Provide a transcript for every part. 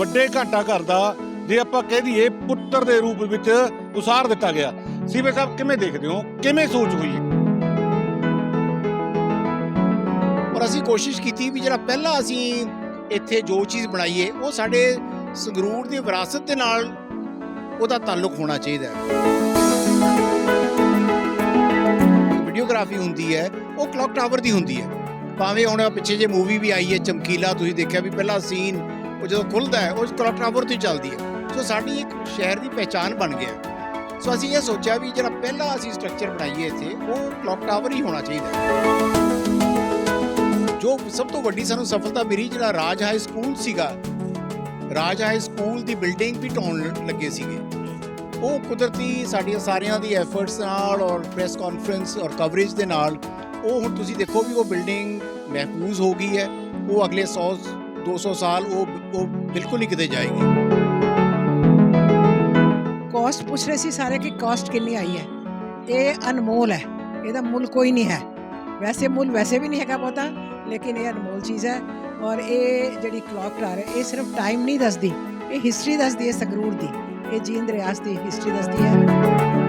ਵੱਡੇ ਘਾਟਾ ਘਰ ਦਾ ਜੇ ਆਪਾਂ ਕਹਿ ਦਈਏ ਪੁੱਤਰ ਦੇ ਰੂਪ ਵਿੱਚ ਉਸਾਰ ਦਿੱਤਾ ਗਿਆ। ਸੀਵੇ ਸਾਹਿਬ, ਕਿਵੇਂ ਦੇਖਦੇ ਹੋ? ਕਿਵੇਂ ਸੋਚ ਹੋਈ ਹੈ? ਅਸੀਂ ਕੋਸ਼ਿਸ਼ ਕੀਤੀ ਵੀ ਜਿਹੜਾ ਪਹਿਲਾਂ ਅਸੀਂ ਇੱਥੇ ਜੋ ਚੀਜ਼ ਬਣਾਈਏ, ਉਹ ਸਾਡੇ ਸੰਗਰੂਰ ਦੀ ਵਿਰਾਸਤ ਦੇ ਨਾਲ ਉਹਦਾ ਤਾਲੁਕ ਹੋਣਾ ਚਾਹੀਦਾ ਹੈ। ਵੀਡੀਓਗ੍ਰਾਫੀ ਹੁੰਦੀ ਹੈ, ਉਹ ਕਲੌਕ ਟਾਵਰ ਦੀ ਹੁੰਦੀ ਹੈ। ਭਾਵੇਂ ਹੁਣ ਪਿੱਛੇ ਜੇ ਮੂਵੀ ਵੀ ਆਈ ਹੈ, ਚਮਕੀਲਾ, ਤੁਸੀਂ ਦੇਖਿਆ ਵੀ ਪਹਿਲਾ ਸੀਨ ਉਹ ਜਦੋਂ ਖੁੱਲਦਾ ਹੈ, ਉਹ ਕਲੌਕ ਟਾਵਰ ਤੋਂ ਹੀ ਚੱਲਦੀ ਹੈ। ਸੋ ਸਾਡੀ ਇੱਕ ਸ਼ਹਿਰ ਦੀ ਪਹਿਚਾਨ ਬਣ ਗਿਆ ਸੋ ਅਸੀਂ ਇਹ ਸੋਚਿਆ ਵੀ ਜਿਹੜਾ ਪਹਿਲਾਂ ਅਸੀਂ ਸਟਰਕਚਰ ਬਣਾਈਏ ਇੱਥੇ, ਉਹ ਕਲੌਕ ਟਾਵਰ ਹੀ ਹੋਣਾ ਚਾਹੀਦਾ ਹੈ। ਜੋ ਸਭ ਤੋਂ ਵੱਡੀ ਸਾਨੂੰ ਸਫਲਤਾ ਮਿਲੀ ਜਿਹੜਾ ਰਾਜ ਹਾਈ ਸਕੂਲ ਸੀਗਾ, ਰਾਜ ਹਾਈ ਸਕੂਲ ਦੀ ਬਿਲਡਿੰਗ ਵੀ ਢਾਉਣ ਲੱਗੇ ਸੀਗੇ। ਉਹ ਕੁਦਰਤੀ ਸਾਡੀਆਂ ਸਾਰਿਆਂ ਦੀ ਐਫਰਟਸ ਨਾਲ ਔਰ ਪ੍ਰੈਸ ਕਾਨਫਰੰਸ ਔਰ ਕਵਰੇਜ ਦੇ ਨਾਲ, ਉਹ ਹੁਣ ਤੁਸੀਂ ਦੇਖੋ ਵੀ ਉਹ ਬਿਲਡਿੰਗ ਮਹਿਫੂਜ਼ ਹੋ ਗਈ ਹੈ। ਉਹ ਅਗਲੇ 100 200 ਸਾਲ ਉਹ ਉਹ ਬਿਲਕੁਲ ਨਹੀਂ ਕਿਤੇ ਜਾਏਗੀ ਕਾਸਟ ਪੁੱਛ ਰਹੇ ਸੀ ਸਾਰੇ ਕਿ ਕਾਸਟ ਕਿੰਨੀ ਆਈ ਹੈ ਇਹ ਅਨਮੋਲ ਹੈ ਇਹਦਾ ਮੁੱਲ ਕੋਈ ਨਹੀਂ ਹੈ ਵੈਸੇ ਮੁੱਲ ਵੈਸੇ ਵੀ ਨਹੀਂ ਹੈਗਾ ਪਤਾ ਲੇਕਿਨ ਇਹ ਅਨਮੋਲ ਚੀਜ਼ ਹੈ ਔਰ ਇਹ ਜਿਹੜੀ ਕਲੌਕ ਟਾਵਰ ਹੈ ਇਹ ਸਿਰਫ ਟਾਈਮ ਨਹੀਂ ਦੱਸਦੀ ਇਹ ਹਿਸਟਰੀ ਦੱਸਦੀ ਹੈ ਸੰਗਰੂਰ ਦੀ ਇਹ ਜੀਂਦ ਰਿਆਸਤ ਦੀ ਹਿਸਟਰੀ ਦੱਸਦੀ ਹੈ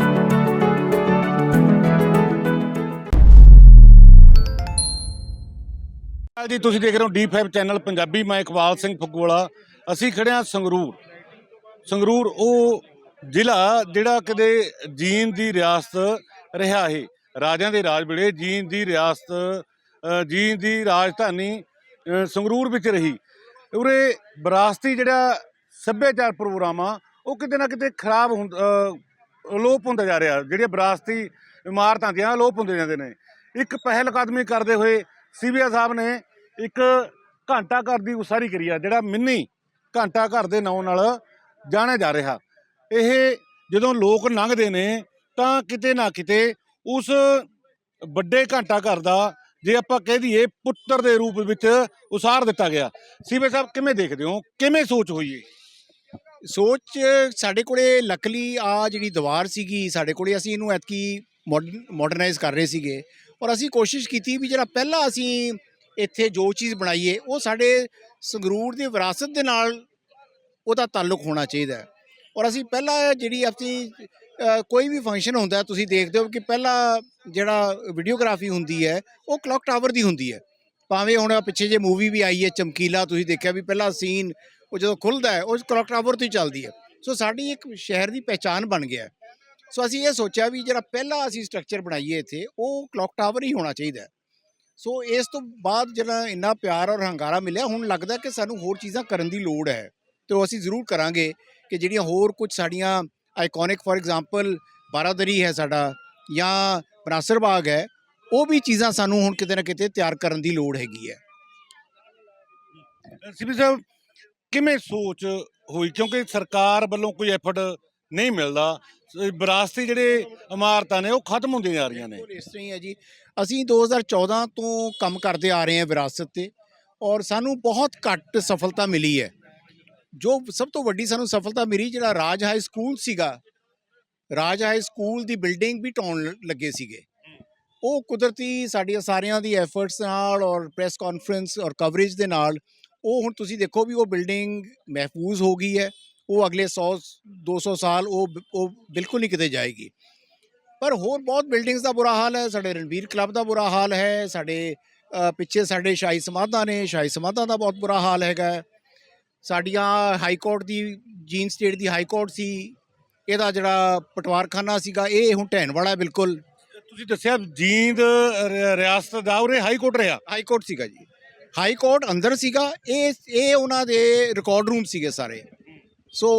ਜੀ, ਤੁਸੀਂ ਦੇਖ ਰਹੇ ਹੋ ਡੀ5 ਚੈਨਲ ਪੰਜਾਬੀ, ਮੈਂ ਇਕਬਾਲ ਸਿੰਘ ਫਗਵਾਲਾ ਅਸੀਂ ਖੜੇ ਹਾਂ ਸੰਗਰੂਰ। ਸੰਗਰੂਰ, ਉਹ ਜ਼ਿਲ੍ਹਾ ਜਿਹੜਾ ਕਦੇ ਜੀਨ ਦੀ ਰਿਆਸਤ ਰਿਹਾ ਹੈ ਰਾਜਿਆਂ ਦੇ ਰਾਜ ਵੇਲੇ ਜੀਨ ਦੀ ਰਿਆਸਤ ਜੀਨ ਦੀ ਰਾਜਧਾਨੀ ਸੰਗਰੂਰ ਵਿੱਚ ਰਹੀ। ਉਰੇ ਵਿਰਾਸਤੀ ਜਿਹੜਾ ਸੱਭਿਆਚਾਰ ਪ੍ਰੋਗਰਾਮ ਆ ਉਹ ਕਿਤੇ ਨਾ ਕਿਤੇ ਖਰਾਬ ਹੁੰਦਾ ਲੋਪ ਹੁੰਦਾ ਜਾ ਰਿਹਾ। ਜਿਹੜੀਆਂ ਵਿਰਾਸਤੀ ਇਮਾਰਤਾਂ ਦੀਆਂ ਲੋਪ ਹੁੰਦੇ ਜਾਂਦੇ ਨੇ। ਇੱਕ ਪਹਿਲ ਕਦਮੀ ਕਰਦੇ ਹੋਏ ਸੀਬੀਆ ਸਾਹਿਬ ਨੇ ਇੱਕ ਘੰਟਾ ਘਰ ਦੀ ਉਸਾਰੀ ਕਰੀ ਆ, ਜਿਹੜਾ ਮਿੰਨੀ ਘੰਟਾ ਘਰ ਦੇ ਨਾਂ ਨਾਲ ਜਾਣਿਆ ਜਾ ਰਿਹਾ। ਇਹ ਜਦੋਂ ਲੋਕ ਲੰਘਦੇ ਨੇ, ਤਾਂ ਕਿਤੇ ਨਾ ਕਿਤੇ ਉਸ ਵੱਡੇ ਘੰਟਾ ਘਰ ਦਾ, ਜੇ ਆਪਾਂ ਕਹਿ ਦਈਏ, ਪੁੱਤਰ ਦੇ ਰੂਪ ਵਿੱਚ ਉਸਾਰ ਦਿੱਤਾ ਗਿਆ। ਸੀਬੀ ਸਾਹਿਬ, ਕਿਵੇਂ ਦੇਖਦੇ ਹੋ? ਕਿਵੇਂ ਸੋਚ ਹੋਈ ਹੈ ਸੋਚ ਸਾਡੇ ਕੋਲੇ ਲੱਕਲੀ ਆ ਜਿਹੜੀ ਦੀਵਾਰ ਸੀਗੀ, ਸਾਡੇ ਕੋਲੇ ਅਸੀਂ ਇਹਨੂੰ ਐਤਕੀ ਮਾਡਰਨਾਈਜ਼ ਕਰ ਰਹੇ ਸੀਗੇ। ਔਰ ਅਸੀਂ ਕੋਸ਼ਿਸ਼ ਕੀਤੀ ਵੀ ਜਿਹੜਾ ਪਹਿਲਾਂ ਅਸੀਂ ਇੱਥੇ ਜੋ ਚੀਜ਼ ਬਣਾਈਏ, ਉਹ ਸਾਡੇ ਸੰਗਰੂਰ ਦੀ ਵਿਰਾਸਤ ਦੇ ਨਾਲ ਉਹਦਾ ਤਾਲੁਕ ਹੋਣਾ ਚਾਹੀਦਾ ਹੈ। ਔਰ ਅਸੀਂ ਪਹਿਲਾਂ ਜਿਹੜੀ ਆਪਣੀ ਕੋਈ ਵੀ ਫੰਕਸ਼ਨ ਹੁੰਦਾ, ਤੁਸੀਂ ਦੇਖਦੇ ਹੋ ਕਿ ਪਹਿਲਾਂ ਜਿਹੜਾ ਵੀਡੀਓਗ੍ਰਾਫੀ ਹੁੰਦੀ ਹੈ, ਉਹ ਕਲੌਕ ਟਾਵਰ ਦੀ ਹੁੰਦੀ ਹੈ। ਭਾਵੇਂ ਹੁਣ ਪਿੱਛੇ ਜੇ ਮੂਵੀ ਵੀ ਆਈ ਹੈ, ਚਮਕੀਲਾ, ਤੁਸੀਂ ਦੇਖਿਆ ਵੀ ਪਹਿਲਾ ਸੀਨ ਉਹ ਜਦੋਂ ਖੁੱਲਦਾ ਹੈ, ਉਹ ਕਲੌਕ ਟਾਵਰ ਤੋਂ ਹੀ ਚੱਲਦੀ ਹੈ। ਸੋ ਸਾਡੀ ਇੱਕ ਸ਼ਹਿਰ ਦੀ ਪਹਿਚਾਨ ਬਣ ਗਿਆ ਸੋ ਅਸੀਂ ਇਹ ਸੋਚਿਆ ਵੀ ਜਿਹੜਾ ਪਹਿਲਾ ਅਸੀਂ ਸਟਰਕਚਰ ਬਣਾਈਏ ਇੱਥੇ, ਉਹ ਕਲੌਕ ਟਾਵਰ ਹੀ ਹੋਣਾ ਚਾਹੀਦਾ ਸੋ ਇਸ ਤੋਂ ਬਾਅਦ ਜਿਹੜਾ ਇੰਨਾ ਪਿਆਰ ਔਰ ਹੰਗਾਰਾ ਮਿਲਿਆ, ਹੁਣ ਲੱਗਦਾ ਕਿ ਸਾਨੂੰ ਹੋਰ ਚੀਜ਼ਾਂ ਕਰਨ ਦੀ ਲੋੜ ਹੈ। ਤੇ ਉਹ ਅਸੀਂ ਜ਼ਰੂਰ ਕਰਾਂਗੇ ਕਿ ਜਿਹੜੀਆਂ ਹੋਰ ਕੁਝ ਸਾਡੀਆਂ ਆਈਕੋਨਿਕ ਫੋਰ ਐਗਜ਼ਾਮਪਲ ਬਾਰਾਦਰੀ ਹੈ ਸਾਡਾ ਜਾਂ ਬਨਾਸਰ ਬਾਗ ਹੈ, ਉਹ ਵੀ ਚੀਜ਼ਾਂ ਸਾਨੂੰ ਹੁਣ ਕਿਤੇ ਨਾ ਕਿਤੇ ਤਿਆਰ ਕਰਨ ਦੀ ਲੋੜ ਹੈਗੀ ਹੈ। ਸੀਬੀ ਸਾਹਿਬ, ਕਿਵੇਂ ਸੋਚ ਹੋਈ? ਕਿਉਂਕਿ ਸਰਕਾਰ ਵੱਲੋਂ ਕੋਈ ਐਫਰਟ ਨਹੀਂ ਮਿਲਦਾ। ਵਿਰਾਸਤੀ ਜਿਹੜੇ ਇਮਾਰਤਾਂ ਨੇ, ਉਹ ਖਤਮ ਹੁੰਦੀਆਂ ਜਾ ਰਹੀਆਂ ਨੇ। ਬਿਲਕੁਲ ਇਸ ਤਰ੍ਹਾਂ ਹੀ ਹੈ ਜੀ। ਅਸੀਂ 2014 ਤੋਂ ਕੰਮ ਕਰਦੇ ਆ ਰਹੇ ਹਾਂ ਵਿਰਾਸਤ ਤੇ ਔਰ ਸਾਨੂੰ ਬਹੁਤ ਘੱਟ ਸਫਲਤਾ ਮਿਲੀ ਹੈ। ਜੋ ਸਭ ਤੋਂ ਵੱਡੀ ਸਾਨੂੰ ਸਫਲਤਾ ਮਿਲੀ ਜਿਹੜਾ ਰਾਜ ਹਾਈ ਸਕੂਲ ਸੀਗਾ, ਰਾਜ ਹਾਈ ਸਕੂਲ ਦੀ ਬਿਲਡਿੰਗ ਵੀ ਢਾਉਣ ਲ- ਲੱਗੇ ਸੀਗੇ। ਉਹ ਕੁਦਰਤੀ ਸਾਡੀਆਂ ਸਾਰਿਆਂ ਦੀ ਐਫਰਟਸ ਨਾਲ ਔਰ ਪ੍ਰੈਸ ਕਾਨਫਰੰਸ ਔਰ ਕਵਰੇਜ ਦੇ ਨਾਲ, ਉਹ ਹੁਣ ਤੁਸੀਂ ਦੇਖੋ ਵੀ ਉਹ ਬਿਲਡਿੰਗ ਮਹਿਫੂਜ਼ ਹੋ ਗਈ ਹੈ। ਉਹ ਅਗਲੇ 100 200 ਸਾਲ ਉਹ ਉਹ ਬਿਲਕੁਲ ਨਹੀਂ ਕਿਤੇ ਜਾਏਗੀ। ਪਰ ਹੋਰ ਬਹੁਤ ਬਿਲਡਿੰਗਸ ਦਾ ਬੁਰਾ ਹਾਲ ਹੈ ਸਾਡੇ ਰਣਵੀਰ ਕਲੱਬ ਦਾ ਬੁਰਾ ਹਾਲ ਹੈ ਸਾਡੇ ਪਿੱਛੇ ਸਾਡੇ ਸ਼ਾਹੀ ਸਮਾਧਾਂ ਨੇ ਸ਼ਾਹੀ ਸਮਾਧਾਂ ਦਾ ਬਹੁਤ ਬੁਰਾ ਹਾਲ ਹੈਗਾ। ਸਾਡੀਆਂ ਹਾਈ ਕੋਰਟ ਦੀ ਜੀਨ ਸਟੇਟ ਦੀ ਹਾਈ ਕੋਰਟ ਸੀ ਇਹਦਾ ਜਿਹੜਾ ਪਟਵਾਰਖਾਨਾ ਸੀਗਾ ਇਹ ਹੁਣ ਢਹਿਣ ਵਾਲਾ ਬਿਲਕੁਲ। ਤੁਸੀਂ ਦੱਸਿਆ ਜੀਂਦ ਰਿਆਸਤ ਦਾ ਉਰੇ ਹਾਈ ਕੋਰਟ ਰਿਹਾ? ਹਾਈ ਕੋਰਟ ਸੀਗਾ ਜੀ। ਹਾਈ ਕੋਰਟ ਅੰਦਰ ਸੀਗਾ ਇਹ ਇਹ ਉਹਨਾਂ ਦੇ ਰਿਕਾਰਡ ਰੂਮ ਸੀਗੇ ਸਾਰੇ। ਸੋ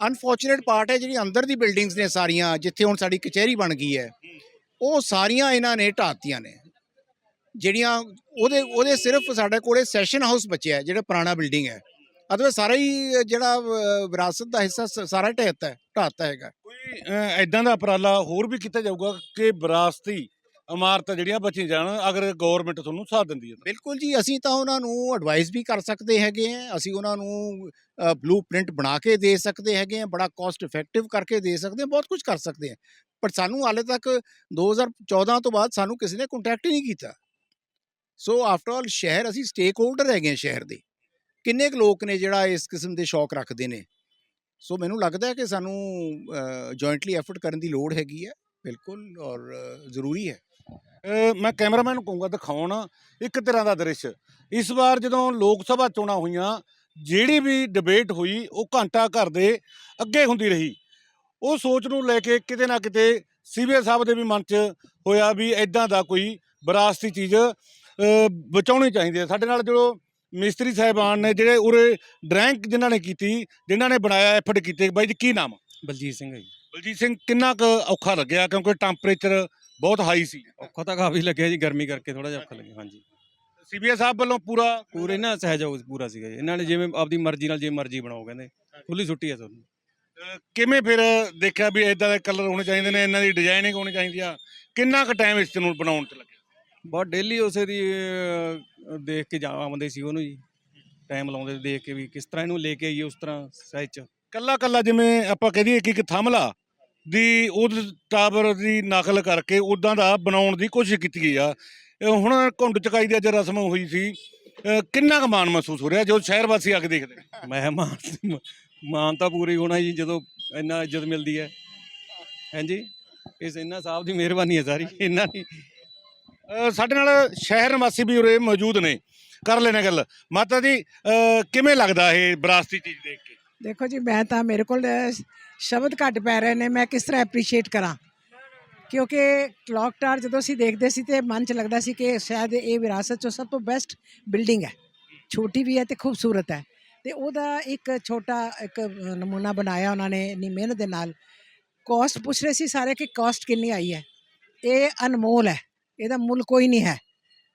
ਅਨਫੋਰਚੂਨੇਟ ਪਾਰਟ ਹੈ ਜਿਹੜੀ ਅੰਦਰ ਦੀ ਬਿਲਡਿੰਗਸ ਨੇ ਸਾਰੀਆਂ, ਜਿੱਥੇ ਹੁਣ ਸਾਡੀ ਕਚਹਿਰੀ ਬਣ ਗਈ ਹੈ, ਉਹ ਸਾਰੀਆਂ ਇਹਨਾਂ ਨੇ ਢਾਤੀਆਂ ਨੇ। ਜਿਹੜੀਆਂ ਉਹਦੇ ਉਹਦੇ ਸਿਰਫ ਸਾਡੇ ਕੋਲੇ ਸੈਸ਼ਨ ਹਾਊਸ ਬਚਿਆ ਜਿਹੜਾ ਪੁਰਾਣਾ ਬਿਲਡਿੰਗ ਹੈ। ਅਦਰਵਾਇਜ਼ ਸਾਰਾ ਹੀ ਜਿਹੜਾ ਵਿਰਾਸਤ ਦਾ ਹਿੱਸਾ ਸਾਰਾ ਢਹਿਤਾ ਹੈ ਢਾਤਾ ਹੈਗਾ। ਕੋਈ ਐਦਾਂ ਦਾ ਉਪਰਾਲਾ ਹੋਰ ਵੀ ਕੀਤਾ ਜਾਊਗਾ ਕਿ ਵਿਰਾਸਤੀ ਇਮਾਰਤਾਂ ਜਿਹੜੀਆਂ ਬਚੀ ਜਾਣ ਅਗਰ ਗਵਰਨਮੈਂਟ ਤੁਹਾਨੂੰ ਸਾਥ ਦਿੰਦੀ ਹੈ ਤਾਂ। ਬਿਲਕੁਲ ਜੀ ਅਸੀਂ ਤਾਂ ਉਹਨਾਂ ਨੂੰ ਐਡਵਾਈਸ ਵੀ ਕਰ ਸਕਦੇ ਹੈਗੇ ਆ ਅਸੀਂ ਉਹਨਾਂ ਨੂੰ ਬਲੂ ਪ੍ਰਿੰਟ ਬਣਾ ਕੇ ਦੇ ਸਕਦੇ ਹੈਗੇ ਆ ਬੜਾ ਕਾਸਟ ਇਫੈਕਟਿਵ ਕਰਕੇ ਦੇ ਸਕਦੇ ਆ ਬਹੁਤ ਕੁਝ ਕਰ ਸਕਦੇ ਆ ਪਰ ਸਾਨੂੰ ਹਾਲੇ ਤੱਕ 2014 ਤੋਂ ਬਾਅਦ ਸਾਨੂੰ ਕਿਸੇ ਨੇ ਕੰਟੈਕਟ ਹੀ ਨਹੀਂ ਕੀਤਾ। ਸੋ ਆਫਟਰ ਆਲ ਸ਼ਹਿਰ ਅਸੀਂ ਸਟੇਕ ਹੋਲਡਰ ਹੈਗੇ ਆ ਸ਼ਹਿਰ ਦੇ। ਕਿੰਨੇ ਕੁ ਲੋਕ ਨੇ ਜਿਹੜਾ ਇਸ ਕਿਸਮ ਦੇ ਸ਼ੌਕ ਰੱਖਦੇ ਨੇ? ਸੋ ਮੈਨੂੰ ਲੱਗਦਾ ਹੈ ਕਿ ਸਾਨੂੰ ਜੁਆਇੰਟਲੀ ਐਫਰਟ ਕਰਨ ਦੀ ਲੋੜ ਹੈਗੀ ਹੈ। ਬਿਲਕੁਲ ਔਰ ਅ, ਜ਼ਰੂਰੀ ਹੈ। ਮੈਂ ਕੈਮਰਾਮੈਨ ਨੂੰ ਕਹੂੰਗਾ ਦਿਖਾਉਣ ਇੱਕ ਤਰ੍ਹਾਂ ਦਾ ਦ੍ਰਿਸ਼। ਇਸ ਵਾਰ ਜਦੋਂ ਲੋਕ ਸਭਾ ਚੋਣਾਂ ਹੋਈਆਂ ਜਿਹੜੀ ਵੀ ਡਿਬੇਟ ਹੋਈ ਉਹ ਘੰਟਾ ਘਰ ਦੇ ਅੱਗੇ ਹੁੰਦੀ ਰਹੀ। ਉਹ ਸੋਚ ਨੂੰ ਲੈ ਕੇ ਕਿਤੇ ਨਾ ਕਿਤੇ ਸੀਬੀਆਈ ਸਾਹਿਬ ਦੇ ਵੀ ਮਨ 'ਚ ਹੋਇਆ ਵੀ ਐਦਾਂ ਦਾ ਕੋਈ ਵਿਰਾਸਤੀ ਚੀਜ਼ ਬਚਾਉਣੀ ਚਾਹੀਦੀ ਹੈ। ਸਾਡੇ ਨਾਲ ਜੋ ਮਿਸਤਰੀ ਸਾਹਿਬਾਨ ਨੇ ਜਿਹੜੇ ਉਰੇ ਡਰੈਂਕ ਜਿਨ੍ਹਾਂ ਨੇ ਕੀਤੀ ਜਿਨ੍ਹਾਂ ਨੇ ਬਣਾਇਆ ਐਫਰਟ ਕੀਤੇ ਬਾਈ ਜੀ ਕੀ ਨਾਮ ਬਲਜੀਤ ਸਿੰਘ ਹੈ ਜੀ। ਬਲਜੀਤ ਸਿੰਘ ਕਿੰਨਾ ਕੁ ਔਖਾ ਲੱਗਿਆ ਕਿਉਂਕਿ ਟੈਂਪਰੇਚਰ ਬਹੁਤ ਹਾਈ ਸੀ। ਔਖਾ ਤਾਂ ਕਾਫੀ ਲੱਗਿਆ ਜੀ ਗਰਮੀ ਕਰਕੇ ਥੋੜਾ ਜਿਹਾ ਔਖਾ ਲੱਗਿਆ ਹਾਂਜੀ। ਸੀਬੀਆਈ ਸਾਹਿਬ ਵੱਲੋਂ ਪੂਰਾ ਪੂਰੇ ਨਾ ਸਹਿਯੋਗ ਪੂਰਾ ਸੀਗਾ ਜੀ। ਇਹਨਾਂ ਨੇ ਜਿਵੇਂ ਆਪਦੀ ਮਰਜ਼ੀ ਨਾਲ ਜੇ ਮਰਜ਼ੀ ਬਣਾਓ ਕਹਿੰਦੇ। ਖੁੱਲੀ ਛੁੱਟੀ ਹੈ ਤੁਹਾਨੂੰ। ਅਹ ਕਿਵੇਂ ਫਿਰ ਦੇਖਿਆ ਵੀ ਇਦਾਂ ਦੇ ਕਲਰ ਹੋਣੇ ਚਾਹੀਦੇ ਨੇ ਇਹਨਾਂ ਦੀ ਡਿਜ਼ਾਈਨਿੰਗ ਹੋਣੀ ਚਾਹੀਦੀ ਆ? ਕਿੰਨਾ ਕੁ ਟਾਈਮ ਇਸ ਨੂੰ ਬਣਾਉਣ ਤੇ ਲੱਗਿਆ? ਬਹੁਤ ਡੇਲੀ ਉਸੇ ਦੀ ਅਹ, ਦੇਖ ਕੇ ਜਾ ਆਉਂਦੇ ਸੀ ਉਹਨੂੰ ਜੀ। ਟਾਈਮ ਲਾਉਂਦੇ ਸੀ ਦੇਖ ਕੇ ਵੀ ਕਿਸ ਤਰ੍ਹਾਂ ਇਹਨੂੰ ਲੈ ਕੇ ਆਈਏ ਉਸ ਤਰ੍ਹਾਂ ਸਾਈਜ਼ ਚ। ਕੱਲਾ ਕੱਲਾ ਜਿਵੇਂ ਆਪਾਂ ਕਹਿ ਦਈਏ ਕਿ ਇੱਕ ਥੰਮਲਾ ਦੀ ਉਹ ਟਾਵਰ ਦੀ ਨਕਲ ਕਰਕੇ ਉਦਾਂ ਦਾ ਬਣਾਉਣ ਦੀ ਕੋਸ਼ਿਸ਼ ਕੀਤੀ ਗਈ ਆ। ਇਹ ਹੁਣ ਘੁੰਡ ਚਕਾਈ ਦੀ ਅੱਜ ਰਸਮ ਹੋਈ ਸੀ। ਅਹ ਕਿੰਨਾ ਕੁ ਮਾਣ ਮਹਿਸੂਸ ਹੋ ਰਿਹਾ ਜਦੋਂ ਸ਼ਹਿਰ ਵਾਸੀ ਆ ਕੇ ਦੇਖਦੇ ਨੇ? ਮੈਂ ਕਿਹਾ ਮਾਨ ਤਾਂ ਪੂਰੀ ਹੋਣਾ ਜੀ ਜਦੋਂ ਇੰਨਾ ਇੱਜ਼ਤ ਮਿਲਦੀ ਹੈ। ਹਾਂਜੀ ਇਸ ਇਹਨਾਂ ਸਾਹਿਬ ਦੀ ਮਿਹਰਬਾਨੀ ਹੈ ਸਾਰੀ ਇਹਨਾਂ ਦੀ ਅਹ ਸਾਡੇ ਨਾਲ ਸ਼ਹਿਰ ਨਿਵਾਸੀ ਵੀ ਉਰੇ ਮੌਜੂਦ ਨੇ। ਕਰ ਲੈਣੇ ਗੱਲ। ਮਾਤਾ ਜੀ ਅਹ ਕਿਵੇਂ ਲੱਗਦਾ ਇਹ ਵਿਰਾਸਤੀ ਚੀਜ਼ ਦੇਖ ਕੇ? ਦੇਖੋ ਜੀ, ਮੈਂ ਤਾਂ ਮੇਰੇ ਕੋਲ ਸ਼ਬਦ ਘੱਟ ਪੈ ਰਹੇ ਨੇ, ਮੈਂ ਕਿਸ ਤਰ੍ਹਾਂ ਐਪਰੀਸ਼ੀਏਟ ਕਰਾਂ? ਕਿਉਂਕਿ ਕਲੌਕ ਟਾਰ ਜਦੋਂ ਅਸੀਂ ਦੇਖਦੇ ਸੀ ਤੇ ਮਨ 'ਚ ਲੱਗਦਾ ਸੀ ਕਿ ਸ਼ਾਇਦ ਇਹ ਵਿਰਾਸਤ 'ਚੋਂ ਸਭ ਤੋਂ ਬੈਸਟ ਬਿਲਡਿੰਗ ਹੈ। ਛੋਟੀ ਵੀ ਹੈ ਤੇ ਖੂਬਸੂਰਤ ਹੈ। ਤੇ ਉਹਦਾ ਇੱਕ ਛੋਟਾ ਇੱਕ ਨਮੂਨਾ ਬਣਾਇਆ ਉਹਨਾਂ ਨੇ ਇੰਨੀ ਮਿਹਨਤ ਦੇ ਨਾਲ। ਕਾਸਟ ਪੁੱਛ ਰਹੇ ਸੀ ਸਾਰੇ ਕਿ ਕਾਸਟ ਕਿੰਨੀ ਆਈ ਹੈ। ਇਹ ਅਨਮੋਲ ਹੈ। ਇਹਦਾ ਮੁੱਲ ਕੋਈ ਨਹੀਂ ਹੈ।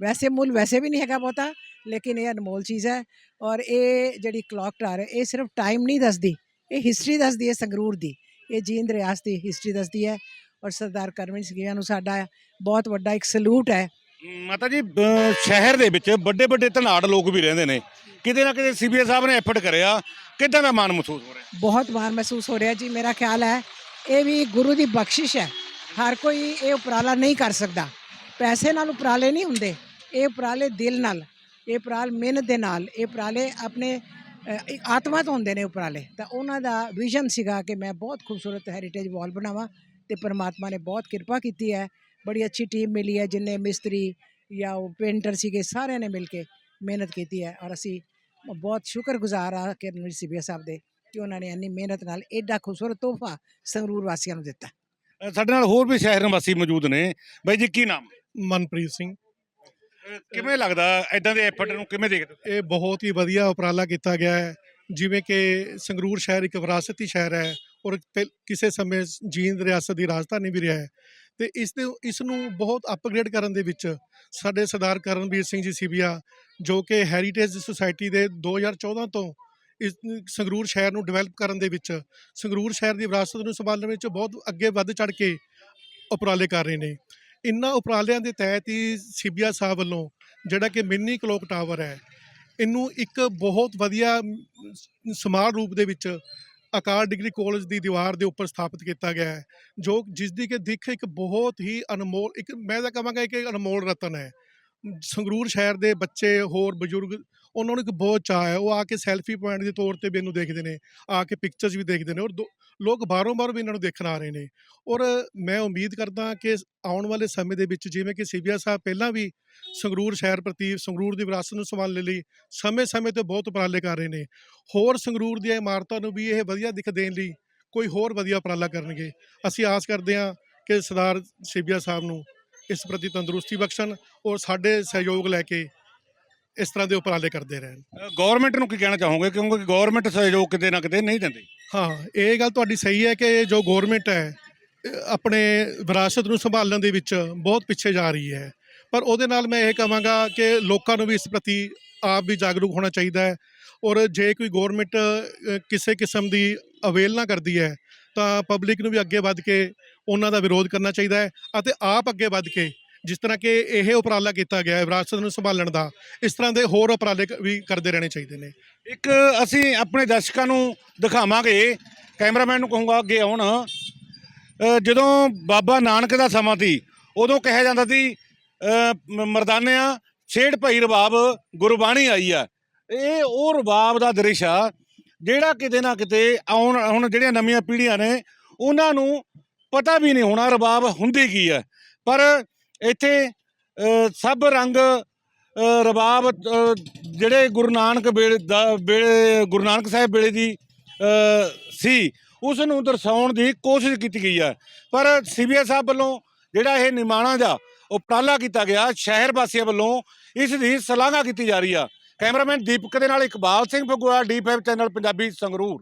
ਵੈਸੇ ਮੁੱਲ ਵੈਸੇ ਵੀ ਨਹੀਂ ਹੈਗਾ ਬਹੁਤਾ। ਲੇਕਿਨ ਇਹ ਅਨਮੋਲ ਚੀਜ਼ ਹੈ ਔਰ ਇਹ ਜਿਹੜੀ ਕਲੌਕ ਟਾਵਰ ਹੈ ਇਹ ਸਿਰਫ ਟਾਈਮ ਨਹੀਂ ਦੱਸਦੀ ਇਹ ਹਿਸਟਰੀ ਦੱਸਦੀ ਹੈ ਸੰਗਰੂਰ ਦੀ ਇਹ ਜੀਂਦ ਰਿਆਸਤ ਦੀ ਹਿਸਟਰੀ ਦੱਸਦੀ ਹੈ ਔਰ ਸਰਦਾਰ ਕਰਮਨ ਸਿੰਘਿਆ ਨੂੰ ਸਾਡਾ ਬਹੁਤ ਵੱਡਾ ਇੱਕ ਸਲੂਟ ਹੈ। ਮਾਤਾ ਜੀ ਸ਼ਹਿਰ ਦੇ ਵਿੱਚ ਵੱਡੇ ਵੱਡੇ ਧਨਾੜ ਲੋਕ ਵੀ ਰਹਿੰਦੇ ਨੇ ਕਿਤੇ ਨਾ ਕਿਤੇ ਸੀਬੀਆਈ ਸਾਹਿਬ ਨੇ ਐਫਰਟ ਕਰਿਆ ਕਿਦਾਂ ਦਾ ਮਾਣ ਮਹਿਸੂਸ ਹੋ ਰਿਹਾ? ਬਹੁਤ ਮਾਣ ਮਹਿਸੂਸ ਹੋ ਰਿਹਾ ਜੀ ਮੇਰਾ ਖਿਆਲ ਹੈ ਇਹ ਵੀ ਗੁਰੂ ਦੀ ਬਖਸ਼ਿਸ਼ ਹੈ ਹਰ ਕੋਈ ਇਹ ਉਪਰਾਲਾ ਨਹੀਂ ਕਰ ਸਕਦਾ ਪੈਸੇ ਨਾਲ ਉਪਰਾਲੇ ਨਹੀਂ ਹੁੰਦੇ ਇਹ ਉਪਰਾਲੇ ਦਿਲ ਨਾਲ ਇਹ ਉਪਰਾਲ ਮਿਹਨਤ ਦੇ ਨਾਲ ਇਹ ਉਪਰਾਲੇ ਆਪਣੇ ਇੱਕ ਆਤਮਾ ਤੋਂ ਹੁੰਦੇ ਨੇ ਉਪਰਾਲੇ। ਤਾਂ ਉਹਨਾਂ ਦਾ ਵਿਜ਼ਨ ਸੀਗਾ ਕਿ ਮੈਂ ਬਹੁਤ ਖੂਬਸੂਰਤ ਹੈਰੀਟੇਜ ਵਾਲ ਬਣਾਵਾਂ ਤੇ ਪਰਮਾਤਮਾ ਨੇ ਬਹੁਤ ਕਿਰਪਾ ਕੀਤੀ ਹੈ। ਬੜੀ ਅੱਛੀ ਟੀਮ ਮਿਲੀ ਹੈ ਜਿੰਨੇ ਮਿਸਤਰੀ ਜਾਂ ਉਹ ਪੇਂਟਰ ਸੀਗੇ ਸਾਰਿਆਂ ਨੇ ਮਿਲ ਕੇ ਮਿਹਨਤ ਕੀਤੀ ਹੈ ਔਰ ਅਸੀਂ ਬਹੁਤ ਸ਼ੁਕਰਗੁਜ਼ਾਰ ਆ ਕਿ ਸੀਬੀਆ ਸਾਹਿਬ ਦੇ ਕਿ ਉਹਨਾਂ ਨੇ ਇੰਨੀ ਮਿਹਨਤ ਨਾਲ ਐਡਾ ਖੂਬਸੂਰਤ ਤੋਹਫਾ ਸੰਗਰੂਰ ਵਾਸੀਆਂ ਨੂੰ ਦਿੱਤਾ। ਸਾਡੇ ਨਾਲ ਹੋਰ ਵੀ ਸ਼ਹਿਰ ਨਿਵਾਸੀ ਮੌਜੂਦ ਨੇ। ਬਾਈ ਜੀ ਕੀ ਨਾਮ? ਮਨਪ੍ਰੀਤ ਸਿੰਘ। ਕਿਵੇਂ ਲੱਗਦਾ ਐਦਾਂ ਦੇ ਐਫਰਟ ਨੂੰ? ਕਿਵੇਂ ਦੇਖਦੇ ਹੋ? ਇਹ ਬਹੁਤ ਹੀ ਵਧੀਆ ਉਪਰਾਲਾ ਕੀਤਾ ਗਿਆ ਹੈ। ਜਿਵੇਂ ਕਿ ਸੰਗਰੂਰ ਸ਼ਹਿਰ ਇੱਕ ਵਿਰਾਸਤੀ ਸ਼ਹਿਰ ਹੈ ਔਰ ਪਹਿ- ਕਿਸੇ ਸਮੇਂ ਜੀਂਦ ਰਿਆਸਤ ਦੀ ਰਾਜਧਾਨੀ ਵੀ ਰਿਹਾ ਹੈ। ਤੇ ਇਸ ਦੇ ਇਸ ਨੂੰ ਬਹੁਤ ਅਪਗ੍ਰੇਡ ਕਰਨ ਦੇ ਵਿੱਚ ਸਾਡੇ ਸਰਦਾਰ ਕਰਨਵੀਰ ਸਿੰਘ ਜੀ ਸੀਬੀਆ ਜੋ ਕਿ ਹੈਰੀਟੇਜ ਸੁਸਾਇਟੀ ਦੇ 2014 ਤੋਂ ਇਸ ਸੰਗਰੂਰ ਸ਼ਹਿਰ ਨੂੰ ਡਿਵੈਲਪ ਕਰਨ ਦੇ ਵਿੱਚ ਸੰਗਰੂਰ ਸ਼ਹਿਰ ਦੀ ਵਿਰਾਸਤ ਨੂੰ ਸੰਭਾਲਣ ਵਿੱਚ ਬਹੁਤ ਅੱਗੇ ਵੱਧ ਚੜ ਕੇ ਉਪਰਾਲੇ ਕਰ ਰਹੇ ਨੇ। ਇਨ੍ਹਾਂ ਉਪਰਾਲਿਆਂ ਦੇ ਤਹਿਤ ਹੀ ਸਿਵਿਆ ਸਾਹਿਬ ਵੱਲੋਂ ਜਿਹੜਾ ਕਿ ਮਿੰਨੀ ਕਲੋਕ ਟਾਵਰ ਹੈ ਇਹਨੂੰ ਇੱਕ ਬਹੁਤ ਵਧੀਆ ਮ, ਰੂਪ ਦੇ ਵਿੱਚ ਆਕਾਰ ਡਿਗਰੀ ਕਾਲਜ ਦੀ ਦੀਵਾਰ ਦੇ ਉੱਪਰ ਸਥਾਪਿਤ ਕੀਤਾ ਗਿਆ ਹੈ ਜੋ ਜਿਸ ਦੀ ਕਿ ਦਿੱਖ ਇੱਕ ਬਹੁਤ ਹੀ ਅਨਮੋਲ ਇੱਕ ਮੈਂ ਤਾਂ ਕਹਾਂਗਾ ਕਿ ਅਨਮੋਲ ਰਤਨ ਹੈ। ਸੰਗਰੂਰ ਸ਼ਹਿਰ ਦੇ ਬੱਚੇ, ਹੋਰ ਬਜ਼ੁਰਗ, ਉਹਨਾਂ ਨੂੰ ਇੱਕ ਬਹੁਤ ਚਾਅ ਹੈ। ਉਹ ਆ ਕੇ ਸੈਲਫੀ ਪੁਆਇੰਟ ਦੇ ਤੌਰ ਤੇ ਵੀ ਇਹਨੂੰ ਦੇਖਦੇ ਨੇ, ਆ ਕੇ ਪਿਕਚਰਸ ਵੀ ਦੇਖਦੇ ਨੇ ਔਰ ਦੋ- ਲੋਕ ਬਾਹਰੋਂ ਬਾਹਰੋਂ ਵੀ ਇਹਨਾਂ ਨੂੰ ਦੇਖਣ ਆ ਰਹੇ ਨੇ। ਔਰ ਮੈਂ ਉਮੀਦ ਕਰਦਾ ਕਿ ਆਉਣ ਵਾਲੇ ਸਮੇਂ ਦੇ ਵਿੱਚ ਜਿਵੇਂ ਕਿ ਸੀਬੀਆ ਸਾਹਿਬ ਪਹਿਲਾਂ ਵੀ ਸੰਗਰੂਰ ਸ਼ਹਿਰ ਪ੍ਰਤੀ, ਸੰਗਰੂਰ ਦੀ ਵਿਰਾਸਤ ਨੂੰ ਸੰਭਾਲਣ ਲਈ ਸਮੇਂ-ਸਮੇਂ ਤੇ ਬਹੁਤ ਉਪਰਾਲੇ ਕਰ ਰਹੇ ਨੇ। ਹੋਰ ਸੰਗਰੂਰ ਦੀਆਂ ਇਮਾਰਤਾਂ ਨੂੰ ਵੀ ਇਹ ਵਧੀਆ ਦਿਖ ਦੇਣ ਲਈ ਕੋਈ ਹੋਰ ਵਧੀਆ ਉਪਰਾਲਾ ਕਰਨਗੇ। ਅਸੀਂ ਆਸ ਕਰਦੇ ਹਾਂ ਕਿ ਸਰਦਾਰ ਸੀਬੀਆ ਸਾਹਿਬ ਨੂੰ ਇਸ ਪ੍ਰਤੀ ਤੰਦਰੁਸਤੀ ਬਖਸ਼ਣ ਔਰ ਸਾਡੇ ਸਹਿਯੋਗ ਲੈ ਕੇ ਇਸ ਤਰ੍ਹਾਂ ਦੇ ਉਪਰਾਲੇ ਕਰਦੇ ਰਹਿਣ। ਗਵਰਨਮੈਂਟ ਨੂੰ ਕੀ ਕਹਿਣਾ ਚਾਹੋਗੇ? ਕਿਉਂਕਿ ਗਵਰਨਮੈਂਟ ਸਹਿਯੋਗ ਕਿਤੇ ਨਾ ਕਿਤੇ ਨਹੀਂ ਦਿੰਦੀ। ਹਾਂ ਇਹ ਗੱਲ ਤੁਹਾਡੀ ਸਹੀ ਹੈ ਕਿ ਜੋ ਗਵਰਨਮੈਂਟ ਹੈ ਆਪਣੇ ਵਿਰਾਸਤ ਨੂੰ ਸੰਭਾਲਣ ਦੇ ਵਿੱਚ ਬਹੁਤ ਪਿੱਛੇ ਜਾ ਰਹੀ ਹੈ। ਪਰ ਉਹਦੇ ਨਾਲ ਮੈਂ ਇਹ ਕਹਾਂਗਾ ਕਿ ਲੋਕਾਂ ਨੂੰ ਵੀ ਇਸ ਪ੍ਰਤੀ ਆਪ ਵੀ ਜਾਗਰੂਕ ਹੋਣਾ ਚਾਹੀਦਾ ਹੈ। ਔਰ ਜੇ ਕੋਈ ਗਵਰਨਮੈਂਟ ਕਿਸੇ ਕਿਸਮ ਦੀ ਅਵੇਲਨਾ ਕਰਦੀ ਹੈ ਤਾਂ ਪਬਲਿਕ ਨੂੰ ਵੀ ਅੱਗੇ ਵੱਧ ਕੇ ਉਹਨਾਂ ਦਾ ਵਿਰੋਧ ਕਰਨਾ ਚਾਹੀਦਾ ਹੈ ਅਤੇ ਆਪ ਅੱਗੇ ਵੱਧ ਕੇ ਜਿਸ ਤਰ੍ਹਾਂ ਕਿ ਇਹ ਉਪਰਾਲਾ ਕੀਤਾ ਗਿਆ ਹੈ ਵਿਰਾਸਤ ਨੂੰ ਸੰਭਾਲਣ ਦਾ, ਇਸ ਤਰ੍ਹਾਂ ਦੇ ਹੋਰ ਉਪਰਾਲੇ ਵੀ ਕਰਦੇ ਰਹਿਣੇ ਚਾਹੀਦੇ ਨੇ। ਇੱਕ ਅਸੀਂ ਆਪਣੇ ਦਰਸ਼ਕਾਂ ਨੂੰ ਦਿਖਾਵਾਂਗੇ, ਕੈਮਰਾਮੈਨ ਨੂੰ ਕਹੂੰਗਾ ਅੱਗੇ ਆਉਣ। ਜਦੋਂ ਬਾਬਾ ਨਾਨਕ ਦਾ ਸਮਾਂ ਸੀ, ਉਦੋਂ ਕਿਹਾ ਜਾਂਦਾ ਸੀ ਮ- ਮਰਦਾਨਿਆਂ, ਛੇੜ ਭਾਈ ਰਬਾਬ, ਗੁਰਬਾਣੀ ਆਈ ਆ। ਇਹ ਉਹ ਰਬਾਬ ਦਾ ਦ੍ਰਿਸ਼ ਆ, ਜਿਹੜਾ ਕਿਤੇ ਨਾ ਕਿਤੇ ਆਉਣ, ਹੁਣ ਜਿਹੜੀਆਂ ਨਵੀਆਂ ਪੀੜ੍ਹੀਆਂ ਨੇ, ਉਹਨਾਂ ਨੂੰ ਪਤਾ ਵੀ ਨਹੀਂ ਹੋਣਾ ਰਬਾਬ ਹੁੰਦੀ ਕੀ ਹੈ। ਪਰ ਇੱਥੇ ਸਭ ਰੰਗ ਰਬਾਬ ਜਿਹੜੇ ਗੁਰੂ ਨਾਨਕ ਵੇਲੇ ਦਾ, ਵੇਲੇ ਗੁਰੂ ਨਾਨਕ ਸਾਹਿਬ ਵੇਲੇ ਦੀ ਸੀ, ਉਸ ਨੂੰ ਦਰਸਾਉਣ ਦੀ ਕੋਸ਼ਿਸ਼ ਕੀਤੀ ਗਈ ਹੈ। ਪਰ ਸੀਬੀਆਈ ਸਾਹਿਬ ਵੱਲੋਂ ਜਿਹੜਾ ਇਹ ਨਿਮਾਣਾ ਦਾ ਉਪਰਾਲਾ ਕੀਤਾ ਗਿਆ ਸ਼ਹਿਰ ਵਾਸੀਆਂ ਵੱਲੋਂ, ਇਸ ਦੀ ਸ਼ਲਾਘਾ ਕੀਤੀ ਜਾ ਰਹੀ ਆ। ਕੈਮਰਾਮੈਨ ਦੀਪਕ ਦੇ ਨਾਲ ਇਕਬਾਲ ਸਿੰਘ ਫਗੂਆ ਡੀ5 ਚੈਨਲ, ਪੰਜਾਬੀ ਸੰਗਰੂਰ।